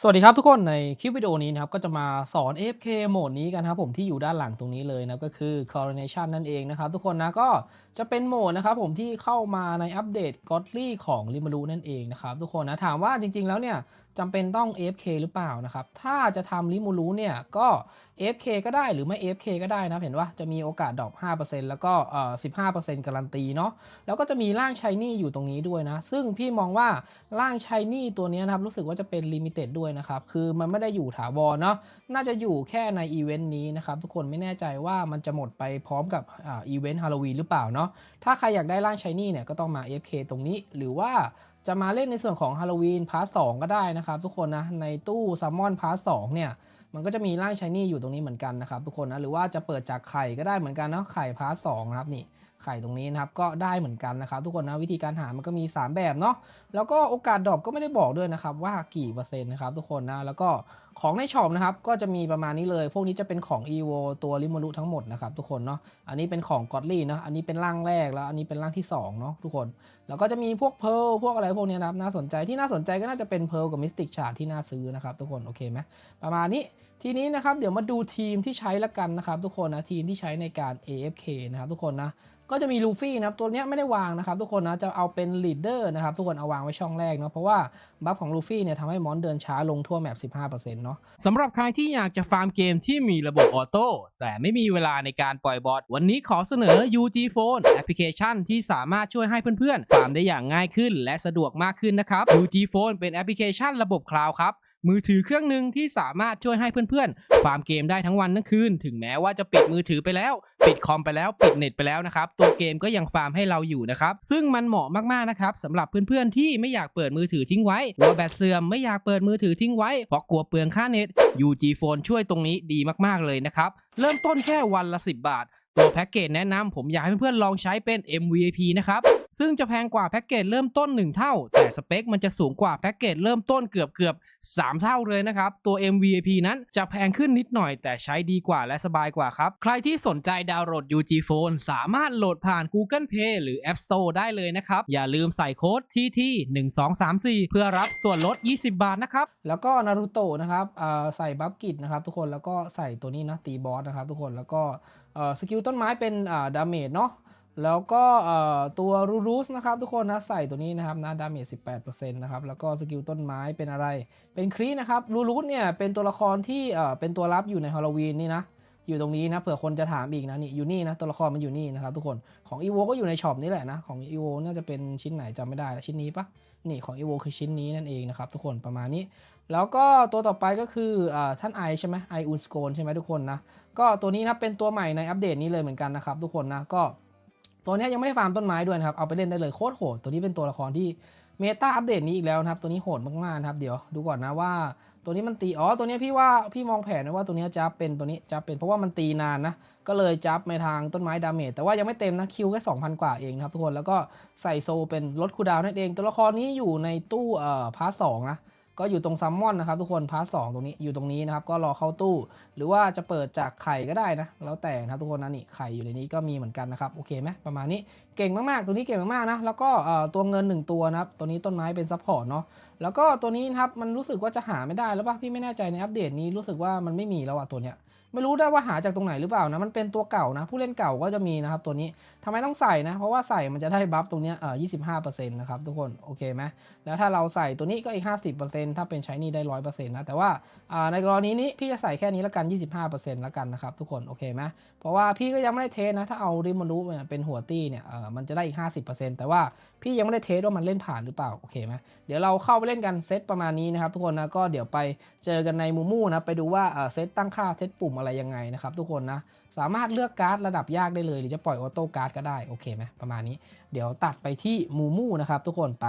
สวัสดีครับทุกคนในคลิปวิดีโอนี้นะครับก็จะมาสอน AFK โหมดนี้กันครับผมที่อยู่ด้านหลังตรงนี้เลยนะก็คือ Coronation นั่นเองนะครับทุกคนนะก็จะเป็นโหมดนะครับผมที่เข้ามาในอัปเดต Godly ของ r i m a r u นั่นเองนะครับทุกคนนะถามว่าจริงๆแล้วเนี่ย จำเป็นต้อง AFK หรือเปล่านะครับ ถ้าจะทำ r i m a r u เนี่ยก็ AFK ก็ได้หรือไม่ AFK ก็ได้นะ เห็นว่าจะมีโอกาสดรอป5%แล้วก็เอ่อ15%การันตีเนาะ แล้วก็จะมีร่างชายนี่อยู่ตรงนี้ด้วยนะ ซึ่งพี่มองว่าร่างชายนี่ตัวนี้นะครับ รู้สึกว่าจะเป็นลิมิเต็ดด้วยนะครับ คือมันไม่ได้อยู่ถาวรเนาะ น่าจะอยู่แค่ในอีเวนต์นี้นะครับ ทุกคนไม่แน่ใจว่ามันจะหมดไปพร้อมกับอีเวนต์ฮาโลวีนหรือเปล่าเนาะ ถ้าใครอยากได้ร่างชายนี่เนี่ยก็ต้องมา AFK ตรงนี้หรือว่า จะมาเล่นในส่วนของฮาโลวีนพาร์ทสก็ได้นะครับ ทุกคนนะในตู้ซัมมอนพาร์ทสเนี่ยมันก็จะมีร่างชายนี่อยู่ตรงนี้เหมือนกันนะครับทุกคนนะหรือว่าจะเปิดจากไข่ก็ได้เหมือนกันเนาะไข่พาร์ทสนะครับนี่ไข่ตรงนี้นะครับก็ได้เหมือนกันนะครับ ทุกคนนะวิธีการหามันก็มี 3 แบบเนาะแล้วก็โอกาสดรอปก็ไม่ได้บอกด้วยนะครับว่ากี่เปอร์เซ็นต์นะครับทุกคนนะแล้วก็ ของในช็อปนะครับก็จะมีประมาณนี้เลย พวกนี้จะเป็นของ EVO ตัวริมรุทั้งหมดนะครับทุกคนเนาะ อันนี้เป็นของกอดลี่นะอันนี้เป็นร่างแรกแล้ว อันนี้เป็นร่างที่สองเนาะทุกคน แล้วก็จะมีพวกเพลพวกอะไรพวกนี้นะครับน่าสนใจที่น่าสนใจก็น่าจะเป็นเพลกับมิสติกชาร์ที่น่าซื้อนะครับทุกคนโอเคไหมประมาณนี้ทีนี้นะครับเดี๋ยวมาดูทีมที่ใช้ละกันนะครับทุกคนนะทีมที่ใช้ในการ AFK นะครับทุกคนนะ ก็จะมีลูฟี่นะครับตัวนี้ไม่ได้วางนะครับทุกคนนะจะเอาเป็นลีดเดอร์นะครับทุกคนเอาวางไว้ช่องแรกเนาะเพราะว่าบัฟของลูฟี่เนี่ยทำให้มอนเดินช้าลงทั่วแมป 15%เนาะสำหรับใครที่อยากจะฟาร์มเกมที่มีระบบออโต้แต่ไม่มีเวลาในการปล่อยบอทวันนี้ขอเสนอ UG Phone แอปพลิเคชันที่สามารถช่วยให้เพื่อนๆฟาร์มได้อย่างง่ายขึ้น และสะดวกมากขึ้นนะครับ UG Phone เป็นแอปพลิเคชันระบบคลาวด์ครับ มือถือเครื่องหนึ่งที่สามารถช่วยให้เพื่อนๆฟาร์มเกมได้ทั้งวันทั้งคืน ถึงแม้ว่าจะปิดมือถือไปแล้ว ปิดคอมไปแล้วปิดเน็ตไปแล้วนะครับ ตัวเกมก็ยังฟาร์มให้เราอยู่นะครับ ซึ่งมันเหมาะมากๆนะครับสำหรับเพื่อนๆที่ไม่อยากเปิดมือถือทิ้งไว้กลัวแบตเสื่อมไม่อยากเปิดมือถือทิ้งไว้เพราะกลัวเปลืองค่าเน็ต UG Phone ช่วยตรงนี้ดีมากๆเลยนะครับเริ่มต้นแค่วันละ 10 บาท ตัวแพ็กเกจแนะนำผมอยากให้เพื่อนๆลองใช้เป็น MVP นะครับ ซึ่งจะแพงกว่าแพ็กเกจเริ่มต้น 1 เท่า แต่สเปคมันจะสูงกว่าแพ็กเกจเริ่มต้นเกือบเกือบ3 เท่าเลยนะครับ ตัว MVP นั้นจะแพงขึ้นนิดหน่อย แต่ใช้ดีกว่าและสบายกว่าครับ ใครที่สนใจดาวน์โหลด UG Phone สามารถโหลดผ่าน Google Play หรือ App Store ได้เลยนะครับ อย่าลืมใส่โค้ด TT 1 2 3 4 เพื่อรับส่วนลด 20 บาทนะครับ แล้วก็นารูโตะนะครับใส่บัฟกิตนะครับทุกคนแล้วก็ใส่ตัวนี้นะตีบอสนะครับทุกคนแล้วก็ สกิลต้นไม้เป็นอ่าดาเมจเนาะแล้วก็ตัวรูรูสนะครับทุกคนนะใส่ตัวนี้นะครับนะดาเมจ18%นะครับแล้วก็สกิลต้นไม้เป็นอะไร เป็นครีนะครับรูรูสเนี่ยเป็นตัวละครที่เป็นตัวรับอยู่ในฮาโลวีนนี่นะอยู่ตรงนี้นะเผื่อคนจะถามอีกนะนี่อยู่นี่นะตัวละครมันอยู่นี่นะครับทุกคนของอีโวก็อยู่ในช็อปนี่แหละนะของอีโวน่าจะเป็นชิ้นไหนจำไม่ได้แล้วชิ้นนี้ปะนี่ของอีโวคือชิ้นนี้นั่นเองนะครับทุกคนประมาณนี้ แล้วก็ตัวต่อไปก็คืออท่านไอใช่ไหมไออุนสโกนใช่ไหมทุกคนนะ ก็ตัวนี้นะเป็นตัวใหม่ในอัปเดตนี้เลยเหมือนกันนะครับทุกคนนะก็ตัวนี้ยังไม่ได้ฟาร์มต้นไม้ด้วยนะครับ เอาไปเล่นได้เลยโคตรโหด ตัวนี้เป็นตัวละครที่เมตาอัปเดตนี้อีกแล้วนะครับ ตัวนี้โหดมากๆนะครับ เดี๋ยวดูก่อนนะว่า ตัวนี้มันตี อ๋อ ตัวนี้พี่ว่าพี่มองแผนนะว่าตัวนี้จะเป็นตัวนี้จะเป็นเพราะว่ามันตีนานนะ ก็เลยจับในทางต้นไม้ดาเมจแต่ว่ายังไม่เต็มนะคิวแค่2,000 กว่าเองนะครับทุกคน แล้วก็ใส่โซเป็นลดคูดาวน์นั่นเอง ตัวละครนี้อยู่ในตู้เอ่อพาร์ทสองนะ ก็อยู่ตรงซัมมอนนะครับทุกคนพาร์ทสตรงนี้อยู่ตรงนี้นะครับ ก็รอเข้าตู้ หรือว่าจะเปิดจากไข่ก็ได้นะ แล้วแต่นะครับทุกคนนะนี่ไข่อยู่ในนี้ก็มีเหมือนกันนะครับ โอเคไหมประมาณนี้เก่งมากๆ ตัวนี้เก่งมากๆนะ แล้วก็ตัวเงิน 1 ตัวนะครับ ตัวนี้ต้นไม้เป็นซัพพอร์ตเนาะแล้วก็ตัวนี้นะครับมันรู้สึกว่าจะหาไม่ได้แล้วป่ะพี่ไม่แน่ใจในอัปเดตนี้รู้สึกว่ามันไม่มีแล้วอะตัวเนี้ย ไม่รู้ได้ว่าหาจากตรงไหนหรือเปล่านะมันเป็นตัวเก่านะ ผู้เล่นเก่าก็จะมีนะครับตัวนี้ทำไมต้องใส่นะ เพราะว่าใส่มันจะได้บัฟตรงเนี้ยเอ่อ25%นต์นะครับทุกคนโอเคไหมแล้วถ้าเราใส่ตัวนี้ก็อีก50%ถ้าเป็นใช้นี่ได้100%นต์นะแต่ว่าอ่าในกรณีนี้พี่จะใส่แค่นี้ละกัน25%ละกันนะครับทุกคนโอเคไหมเพราะว่าพี่ก็ยังไม่ได้เทสนะถ้าเอาริมอนุเนี่ยเป็นหัวตี้เนี่ยเออมันจะได้อีก50%แต่ว่าพี่ยังไม่ได้เทสว่ามันเล่นผ่านหรือเปล่าโอเคไหมเดี๋ยวเราเข้าไปเล่นกันเซตประมาณนี้นะครับทุกคนนะก็เดี๋ยวไปเจอกันในมูมูนะไปดูว่าเออเซตตั้งค่าเซตปุ่มอะไรยังไงนะครับทุกคนนะ สามารถเลือกการ์ดระดับยากได้เลย หรือจะปล่อยออโต้การ์ดก็ได้ โอเคไหมประมาณนี้ เดี๋ยวตัดไปที่มูมูนะครับทุกคนไป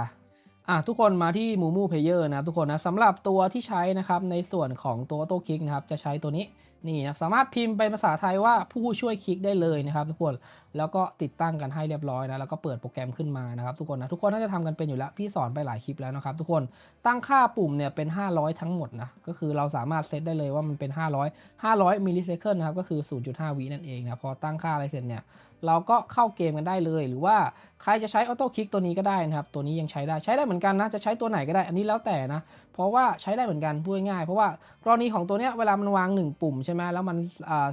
อะทุกคนมาที่มูมูเพเยอร์นะทุกคนนะสำหรับตัวที่ใช้นะครับในส่วนของตัวโต้คลิกนะครับจะใช้ตัวนี้นี่นะสามารถพิมพ์เป็นภาษาไทยว่าผู้ช่วยคลิกได้เลยนะครับทุกคน แล้วก็ติดตั้งกันให้เรียบร้อยนะแล้วก็เปิดโปรแกรมขึ้นมานะครับทุกคนนะทุกคนน่าจะทำกันเป็นอยู่แล้วพี่สอนไปหลายคลิปแล้วนะครับทุกคนตั้งค่าปุ่มเนี่ยเป็น 500 ทั้งหมดนะก็คือเราสามารถเซตได้เลยว่ามันเป็น 500 500มิลลิเซคันนะครับก็คือ 0.5 วินั่นเองนะพอตั้งค่าอะไรเสร็จเนี่ยเราก็เข้าเกมกันได้เลย หรือว่าใครจะใช้ออโต้คลิกตัวนี้ก็ได้นะครับตัวนี้ยังใช้ได้ใช้ได้เหมือนกันนะจะใช้ตัวไหนก็ได้อันนี้แล้วแต่นะเพราะว่าใช้ได้เหมือนกันพูดง่ายเพราะว่ากรณีของตัวเนี้ยเวลามันวาง 1 ปุ่มใช่ไหมแล้วมัน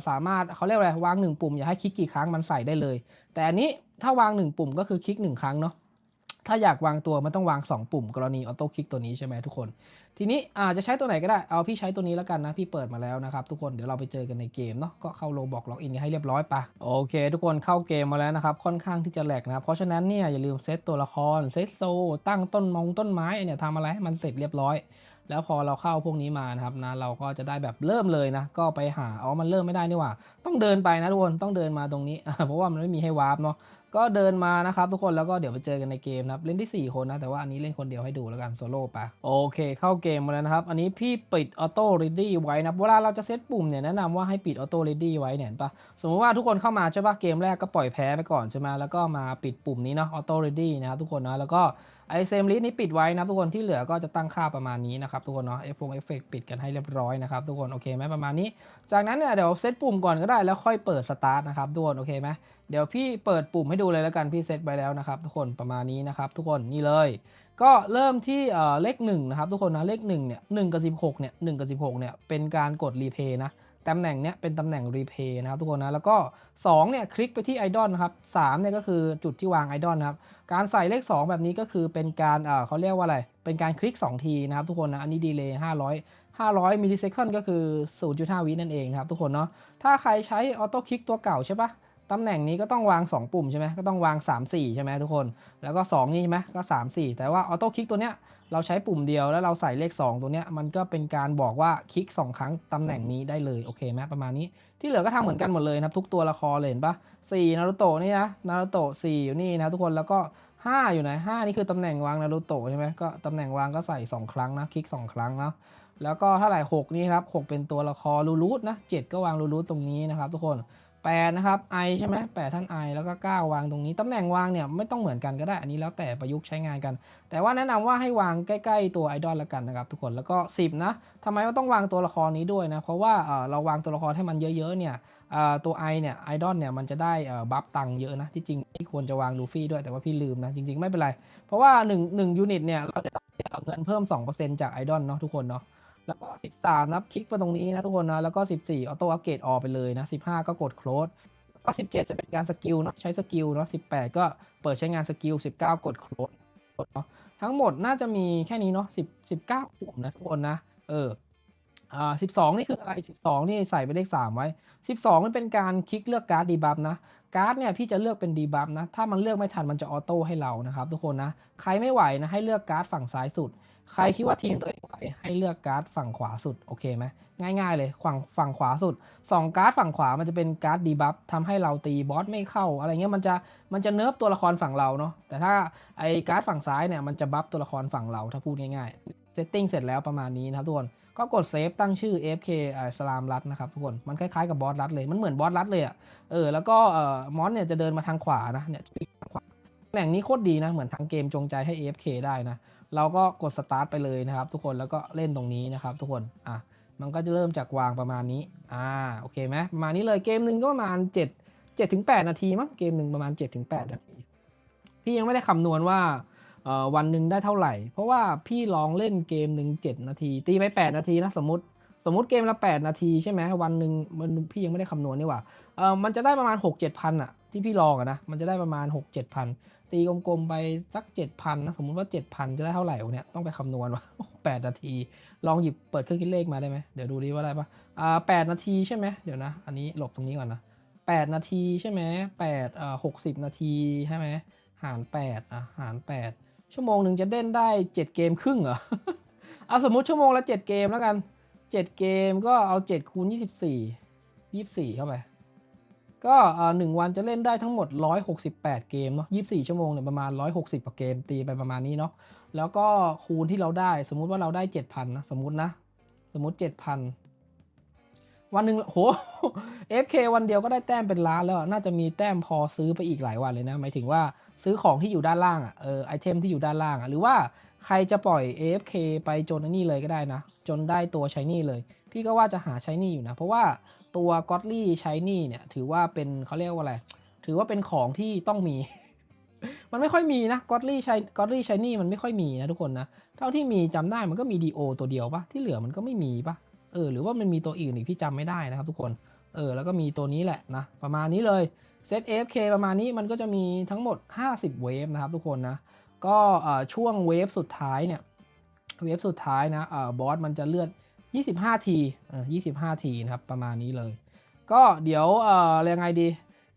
สามารถเขาเรียกอะไรวาง 1 ปุ่มอย่าให้คลิกกี่ครั้งมันใส่ได้เลยแต่อันนี้ถ้าวาง 1 ปุ่มก็คือคลิก 1 ครั้งเนาะถ้าอยากวางตัวมันต้องวาง 2 ปุ่ม กรณีออโต้คลิกตัวนี้ใช่ไหมทุกคน ทีนี้อาจะใช้ตัวไหนก็ได้ เอาพี่ใช้ตัวนี้แล้วกันนะ พี่เปิดมาแล้วนะครับ ทุกคน เดี๋ยวเราไปเจอกันในเกมเนาะ ก็เข้าโลบอกล็อกอินให้เรียบร้อยปะโอเค ทุกคนเข้าเกมมาแล้วนะครับ ค่อนข้างที่จะแหลกนะ เพราะฉะนั้นเนี่ยอย่าลืมเซตตัวละคร เซตโซ ตั้งต้นมงต้นไม้เนี่ยทำอะไรให้มันเสร็จเรียบร้อย แล้วพอเราเข้าพวกนี้มานะครับนะเราก็จะได้แบบเริ่มเลยนะก็ไปหาอ๋อมันเริ่มไม่ได้นี่หว่า ต้องเดินไปนะทุกคนต้องเดินมาตรงนี้ เพราะว่ามันไม่มีให้วาร์ปเนาะก็เดินมานะครับทุกคนแล้วก็เดี๋ยวไปเจอกันในเกมนะครับเล่นที่ 4 คนนะ แต่ว่าอันนี้เล่นคนเดียวให้ดูแล้วกันโซโล่ปะโอเค เข้าเกมมาแล้วนะครับ อันนี้พี่ปิดออโต้รีดี้ไว้นะเวลาเราจะเซตปุ่มเนี่ยแนะนำว่าให้ปิดออโต้รีดี้ไว้เนี่ยปะสมมติว่าทุกคนเข้ามาใช่ปะเกมแรกก็ปล่อยแพ้ไปก่อนใช่ไหมแล้วก็มาปิดปุ่มนี้เนาะออโต้รีดี้นะครับทุกคนนะแล้วก็ ไอเซมลิสนี้ปิดไว้นะทุกคนที่เหลือก็จะตั้งค่าประมาณนี้นะครับทุกคนเนาะเอฟฟงเอฟเฟกปิดกันให้เรียบร้อยนะครับทุกคนโอเคไหมประมาณนี้ จากนั้นเนี่ยเดี๋ยวเซตปุ่มก่อนก็ได้แล้วค่อยเปิดสตาร์ทนะครับทุกคนโอเคไหมเดี๋ยวพี่เปิดปุ่มให้ดูเลยแล้วกันพี่เซตไปแล้วนะครับทุกคนประมาณนี้นะครับทุกคนนี่เลย ก็เริ่มที่เอ่อเลข1นะครับทุกคนนะเลข1เนี่ย1กับ16เนี่ย1กับ16เนี่ยเป็นการกดรีเพย์นะ ตำแหน่งเนี้ยเป็นตำแหน่งรีเพย์นะครับทุกคนนะแล้วก็2เนี่ยคลิกไปที่ไอดอลนะครับ3เนี่ยก็คือจุดที่วางไอดอลนะครับการใส่เลข 2 แบบนี้ก็คือเป็นการเออเขาเรียกว่าอะไร เป็นการคลิก 2 ทีนะครับทุกคนนะอันนี้ดีเลย์500 500มิลลิเซคันก็คือ 0.5 วินั่นเองนะครับทุกคนเนาะถ้าใครใช้ออโต้คลิกตัวเก่าใช่ปะ ตำแหน่งนี้ก็ต้องวาง 2 ปุ่มใช่ไหมก็ต้องวาง 3 4 ใช่ไหมทุกคน แล้วก็ 2 นี่ใช่ไหมก็ 3 4 แต่ว่าออโต้คลิกตัวเนี้ยเราใช้ปุ่มเดียวแล้วเราใส่เลข 2 ตัวเนี้ยมันก็เป็นการบอกว่าคลิก 2 ครั้งตำแหน่งนี้ได้เลยโอเคไหมประมาณนี้ที่เหลือก็ทำเหมือนกันหมดเลยนะครับทุกตัวละครเลยเห็นปะ4นารูโตะนี่นะนารูโตะ4อยู่นี่นะทุกคนแล้วก็ 5 อยู่ไหน5นี่คือตำแหน่งวางนารูโตะใช่ไหมก็ตำแหน่งวางก็ใส่ 2 ครั้งนะคลิก 2 ครั้งเนาะแล้วก็เท่าไหร่6นี่ครับ6เป็นตัวละครลูรูทนะ7ก็วางลูรูทตรงนี้นะครับทุกคน 8นะครับ i ใช่ไหม8ท่าน i แล้วก็ 9 วางตรงนี้ ตำแหน่งวางเนี่ยไม่ต้องเหมือนกันก็ได้ อันนี้แล้วแต่ประยุกต์ใช้งานกัน แต่ว่าแนะนำว่าให้วางใกล้ ๆ ตัวไอดอลละกันนะครับทุกคน แล้วก็ 10 นะทำไมว่าต้องวางตัวละครนี้ด้วยนะ เพราะว่าเออเราวางตัวละครให้มันเยอะ ๆ เนี่ยเออตัว i เนี่ยไอดอลเนี่ยมันจะได้เอ่อบัฟตังเยอะนะ ที่จริงที่ควรจะวางลูฟี่ด้วย แต่ว่าพี่ลืมนะ จริง ๆ ไม่เป็นไร เพราะว่า1 1ยูนิตเนี่ยเราจะเงินเพิ่ม 2%จากไอดอลเนาะทุกคนเนาะ แล้วก็ 13นับคลิกมาตรงนี้นะทุกคนนะ แล้วก็ 14 ออโต้อัปเกรดออกไปเลยนะ 15 ก็กด close ก็ 17 จะเป็นการสกิลเนาะใช้สกิลเนาะ18 ก็เปิดใช้งานสกิล 19 กด close กดเนาะทั้งหมดน่าจะมีแค่นี้เนาะ10 19ปุ่มนะทุกคนนะ เอออ่า12 นี่คืออะไร 12 นี่ใส่ไปเลข 3 ไว้ 12 มันเป็นการคลิกเลือกการ์ดดีบัฟนะการ์ดเนี่ยพี่จะเลือกเป็นดีบัฟนะ ถ้ามันเลือกไม่ทันมันจะออโต้ให้เรานะครับทุกคนนะ ใครไม่ไหวนะให้เลือกการ์ดฝั่งซ้ายสุด ใครคิดว่าทีมตัวเองไหว ให้เลือกการ์ดฝั่งขวาสุดโอเคไหมง่ายๆเลยฝั่งฝั่งขวาสุดสองการ์ดฝั่งขวามันจะเป็นการ์ดดีบัฟทำให้เราตีบอสไม่เข้า อะไรเงี้ยมันจะมันจะเนิร์ฟตัวละครฝั่งเราเนาะแต่ถ้าไอการ์ดฝั่งซ้ายเนี่ยมันจะบัฟตัวละครฝั่งเราถ้าพูดง่ายๆเซตติ้งเสร็จแล้วประมาณนี้นะครับทุกคนก็กดเซฟตั้งชื่อ AFK อ่าสลามรัดนะครับทุกคนมันคล้ายๆกับบอสรัดเลยมันเหมือนบอสรัดเลยอะ่ะเออแล้วก็เอ่อมอนเนี่ยจะเดินมาทางขวานะเนี่ย แหน่งนี้โคตรดีนะ เหมือนทางเกมจงใจให้ AFK ได้นะ เราก็กดสตาร์ทไปเลยนะครับ ทุกคนแล้วก็เล่นตรงนี้นะครับทุกคน อะ มันก็จะเริ่มจากวางประมาณนี้ อ่า โอเคไหมประมาณนี้เลยเกมหนึ่งก็ประมาณ 7 7ถึง8นาทีมั้งเกมหนึ่งประมาณ 7ถึง8นาที พี่ยังไม่ได้คำนวณว่าเอ่อวันหนึ่งได้เท่าไหร่ เพราะว่าพี่ลองเล่นเกมหนึ่ง7นาที ตีไป 8 นาทีนะสมมติสมมติเกมละ 8 นาทีใช่ไหมวันหนึ่งมันพี่ยังไม่ได้คำนวณนี่ว่าเออมันจะได้ประมาณ 6 7พันอะที่พี่ลองอะนะมันจะได้ประมาณ 6 7พัน ตีกลมๆไปสัก 7,000นะสมมุติว่า 7,000 จะได้เท่าไหร่วเนี่ยต้องไปคำนวณว่า8นาที ลองหยิบเปิดเครื่องคิดเลขมาได้ไหมเดี๋ยวดูดิว่าได้ปะอ่า8นาทีใช่ไหมเดี๋ยวนะ อันนี้หลบตรงนี้ก่อนนะ8นาทีใช่ไหม8เอ่อ60 นาทีใช่ไหมหาร8อะหาร 8 ชั่วโมงหนึ่งจะเล่นได้ 7 เกมครึ่งเหรอเอาสมมุติชั่วโมงละ 7 เกมแล้วกัน 7 เกมก็เอา7คูณ24 24 เข้าไป ก็หนึ่งวันจะเล่นได้ทั้งหมด 168 เกมเนาะ24 ชั่วโมงเนี่ยประมาณ 160กว่าเกมตีไปประมาณนี้เนาะแล้วก็คูณที่เราได้สมมุติว่าเราได้ 7,000 นะ สมมุตินะ สมมุติ 7,000 วันหนึ่งโห FK วันเดียวก็ได้แต้มเป็นล้านแล้ว น่าจะมีแต้มพอซื้อไปอีกหลายวันเลยนะ หมายถึงว่าซื้อของที่อยู่ด้านล่างอะเออไอเทมที่อยู่ด้านล่างอะหรือว่าใครจะปล่อย AFK ไปจนนี่เลยก็ได้นะ จนได้ตัวใช้นี่เลย พี่ก็ว่าจะหาใช้นี่อยู่นะ เพราะว่า ตัวก็อตลี่ใช้นี่เนี่ยถือว่าเป็นเขาเรียกว่าอะไร ถือว่าเป็นของที่ต้องมี มันไม่ค่อยมีนะกอตลี่ชัยกอตลี่ชัยนี่มันไม่ค่อยมีนะทุกคนนะ เท่าที่มีจำได้มันก็มีดีโอตัวเดียวปะที่เหลือมันก็ไม่มีปะเออหรือว่ามันมีตัวอื่นอีกพี่จำไม่ได้นะครับทุกคน เออแล้วก็มีตัวนี้แหละนะประมาณนี้เลยเซต AFK ประมาณนี้มันก็จะมีทั้งหมด 50 เวฟนะครับทุกคนนะ ก็ช่วงเวฟสุดท้ายเนี่ย เวฟสุดท้ายนะบอสมันจะเลือด 25 ทีเออ25 ทีนะครับประมาณนี้เลย ก็เดี๋ยวเอ่อยังไงดี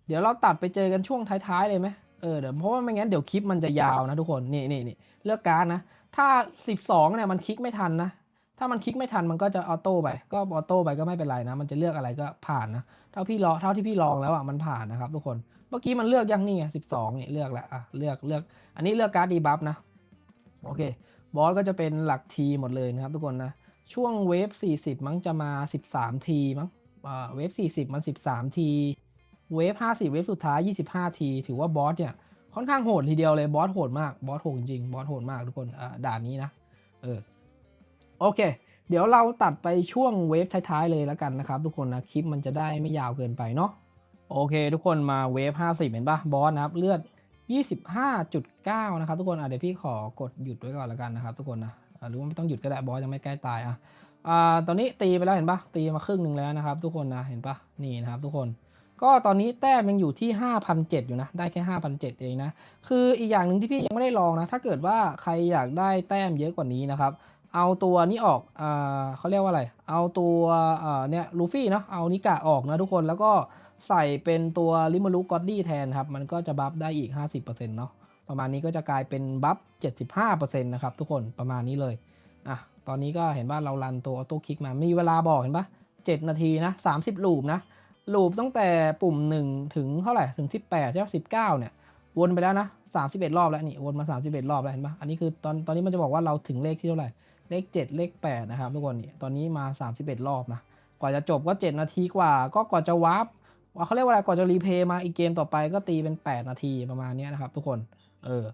เดี๋ยวเราตัดไปเจอกันช่วงท้ายๆเลยไหมเออเดี๋ยวเพราะว่าไม่งั้นเดี๋ยวคลิปมันจะยาวนะทุกคนนี่นี่นี่เลือกการดนะ ถ้า 12เนี่ยมันคลิกไม่ทันนะ ถ้ามันคลิกไม่ทันมันก็จะออโต้ไป ก็ออโต้ไปก็ไม่เป็นไรนะ มันจะเลือกอะไรก็ผ่านนะ เท่าพี่ลองเท่าที่พี่ลองแล้วอะมันผ่านนะครับทุกคน เมื่อกี้มันเลือกยังนี่ไง12เนี่ยเลือกแล้วอะเลือกเลือก อันนี้เลือกการ์ดดีบัฟนะ โอเค บอสก็จะเป็นหลักทีหมดเลยนะครับทุกคนนะ ช่วงเวฟ 40 มั้งจะมา 13 ทีมั้งอ่าเวฟ 40 มัน 13 ที เวฟ 50 เวฟสุดท้าย 25 ที ถือว่าบอสเนี่ยค่อนข้างโหดทีเดียวเลยบอสโหดมากบอสโหดจริงบอสโหดมากทุกคนอ่าด่านนี้นะเออโอเค เดี๋ยวเราตัดไปช่วงเวฟท้ายๆเลยแล้วกันนะครับ ทุกคนนะคลิปมันจะได้ไม่ยาวเกินไปเนาะโอเค ทุกคนมาเวฟ 50 เห็นปะบอสนะครับเลือด 25.9 นะครับทุกคนอะเดี๋ยวพี่ขอกดหยุดไว้ก่อนแล้วกันนะครับทุกคนนะ หรือว่าไม่ต้องหยุดก็ได้บอสยังไม่ใกล้ตายอะอ่าตอนนี้ตีไปแล้วเห็นปะตีมาครึ่งหนึ่งแล้วนะครับ ทุกคนนะเห็นปะนี่นะครับ ทุกคนก็ตอนนี้แต้มยังอยู่ที่ 5,007อยู่นะ ได้แค่ 5,007เองนะ คืออีกอย่างหนึ่งที่พี่ยังไม่ได้ลองนะ ถ้าเกิดว่าใครอยากได้แต้มเยอะกว่านี้นะครับ เอาตัวนี้ออกอ่าเขาเรียกว่าอะไร เอาตัวอ่าเนี่ยลูฟี่เนาะ เอานิกะออกนะทุกคน แล้วก็ใส่เป็นตัวลิมารุกอดดี้แทนครับ มันก็จะบัฟได้อีก 50%เนาะ ประมาณนี้ก็จะกลายเป็นบัฟ 75%นะครับทุกคนประมาณนี้เลยอะตอนนี้ก็เห็นว่าเรารันตัวออโต้คลิกมามีเวลาบอกเห็นปะ7 นาทีนะ 30 ลูปนะ ลูปตั้งแต่ปุ่ม 1 ถึงเท่าไหร่ถึง 18ใช่ไหม19 เนี่ย วนไปแล้วนะ 31 รอบแล้วนี่ วนมา 31 รอบแล้วเห็นปะอันนี้คือตอนตอนนี้มันจะบอกว่าเราถึงเลขที่เท่าไหร่ เลข 7 เลข 8 นะครับทุกคนนี่ตอนนี้มา 31 รอบนะ กว่าจะจบก็ 7 นาทีกว่า ก็กว่าจะวาร์ปว่าเขาเรียกว่าอะไรกว่าจะรีเพย์มาอีกเกมต่อไปก็ตีเป็น 8 นาทีประมาณนี้นะครับทุกคน เออ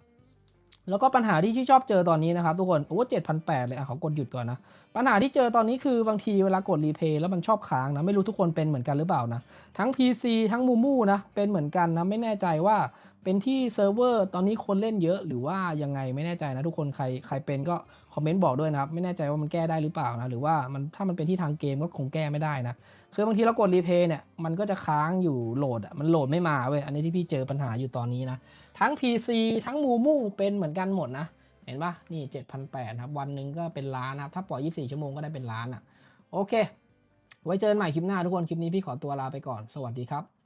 แล้วก็ปัญหาที่ชื่อชอบเจอตอนนี้นะครับทุกคน โอ้เจ็ดพันแปดเลยอะเขากดหยุดก่อนนะ ปัญหาที่เจอตอนนี้คือบางทีเวลากดรีเพย์แล้วมันชอบค้างนะ ไม่รู้ทุกคนเป็นเหมือนกันหรือเปล่านะ ทั้ง PC ทั้งมูมูนะ เป็นเหมือนกันนะ ไม่แน่ใจว่า เป็นที่เซิร์ฟเวอร์ตอนนี้คนเล่นเยอะหรือว่ายังไงไม่แน่ใจนะทุกคนใครใครเป็นก็คอมเมนต์บอกด้วยนะครับ ไม่แน่ใจว่ามันแก้ได้หรือเปล่านะ หรือว่ามันถ้ามันเป็นที่ทางเกมก็คงแก้ไม่ได้นะ คือบางทีเรากดรีเพย์เนี่ยมันก็จะค้างอยู่โหลดอะมันโหลดไม่มาเว้ยอันนี้ที่พี่เจอปัญหาอยู่ตอนนี้นะ ทั้ง PC ทั้งมูมูเป็นเหมือนกันหมดนะ เห็นปะนี่ 7,800ครับ วันหนึ่งก็เป็นล้านนะครับ ถ้าปล่อย 24 ชั่วโมงก็ได้เป็นล้านอะโอเค ไว้เจอกันใหม่คลิปหน้าทุกคนคลิปนี้พี่ขอตัวลาไปก่อนสวัสดีครับ